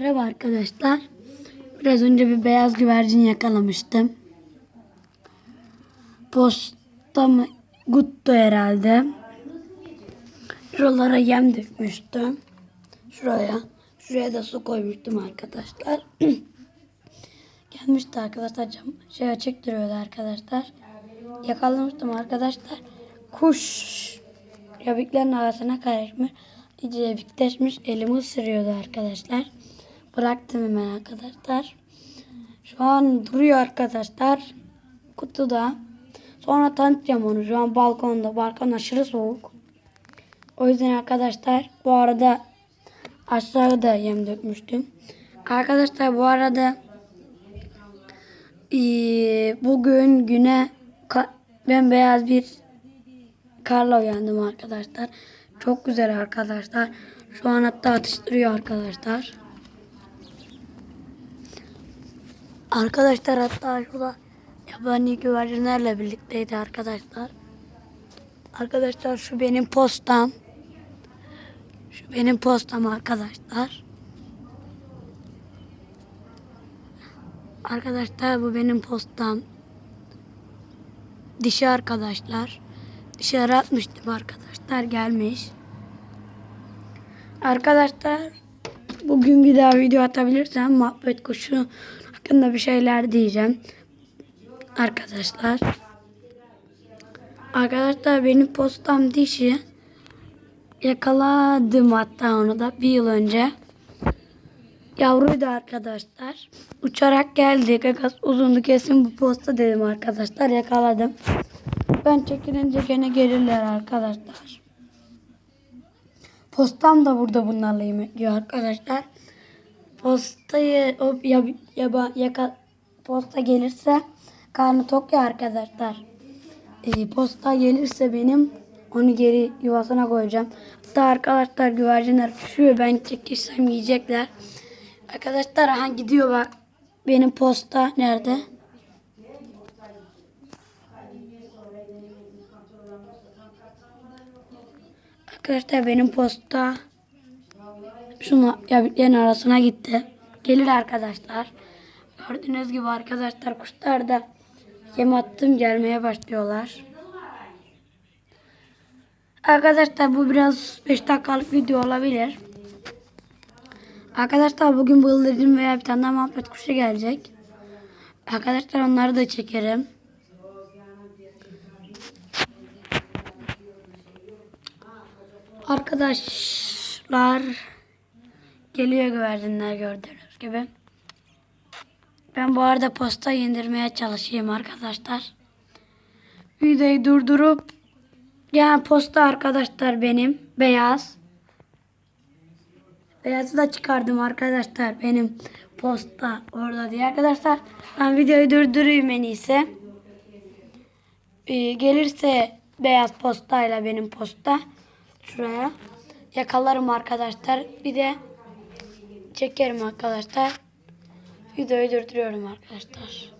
Merhaba arkadaşlar. Biraz önce bir beyaz güvercin yakalamıştım. Posta mı? Guttu herhalde. Şuralara yem dökmüştüm. Şuraya. Şuraya da su koymuştum arkadaşlar. Gelmişti arkadaşlar. Cam, şey açık duruyordu arkadaşlar. Yakalamıştım arkadaşlar. Kuş Yabiklerin arasına karışmış. İyice yabikleşmiş. Elimi ısırıyordu arkadaşlar. Bıraktım hemen arkadaşlar. Şu an duruyor arkadaşlar. Kutuda. Sonra tanıtacağım onu. Şu an balkonda. Balkon aşırı soğuk. O yüzden arkadaşlar bu arada aşağıda yem dökmüştüm. Arkadaşlar bu arada bugün güne ka- bembeyaz bir karla uyandım arkadaşlar. Çok güzel arkadaşlar. Şu an hatta atıştırıyor arkadaşlar. Arkadaşlar hatta şurada yabani güvercinlerle birlikteydi arkadaşlar. Arkadaşlar şu benim postam. Şu benim postam arkadaşlar. Arkadaşlar bu benim postam. Dişi arkadaşlar. Dışarı atmıştım arkadaşlar gelmiş. Arkadaşlar bugün bir daha video atabilirsem muhabbet kuşu hakkında bir şeyler diyeceğim. Arkadaşlar. Arkadaşlar benim postam dişi. Yakaladım hatta onu da bir yıl önce. Yavruydu arkadaşlar. Uçarak geldi. Gagas uzundu kesin bu posta dedim arkadaşlar. Yakaladım. Ben çekilince gene gelirler arkadaşlar. Postam da burada bunlarla yemek yiyor arkadaşlar. Postayı o ya, yaba, yaka, posta gelirse karnı tok ya arkadaşlar. Ee, posta gelirse benim onu geri yuvasına koyacağım. Hatta arkadaşlar güvercinler pişiyor. Ben çekirsem yiyecekler. Arkadaşlar aha gidiyor bak. Benim posta nerede? Arkadaşlar benim posta şunu yabiklerin arasına gitti. Gelir arkadaşlar. Gördüğünüz gibi arkadaşlar kuşlar da yem attım gelmeye başlıyorlar. Arkadaşlar bu biraz 5 dakikalık video olabilir. Arkadaşlar bugün bıldırcın veya bir tane daha muhabbet kuşu gelecek. Arkadaşlar onları da çekerim. Arkadaşlar geliyor güvercinler gördüğünüz gibi. Ben bu arada posta indirmeye çalışayım arkadaşlar. Videoyu durdurup yani posta arkadaşlar benim beyaz. Beyazı da çıkardım arkadaşlar benim posta orada diye arkadaşlar. Ben videoyu durdurayım en iyisi. Ee, gelirse beyaz postayla benim posta şuraya yakalarım arkadaşlar. Bir de çekerim arkadaşlar. Videoyu durduruyorum arkadaşlar.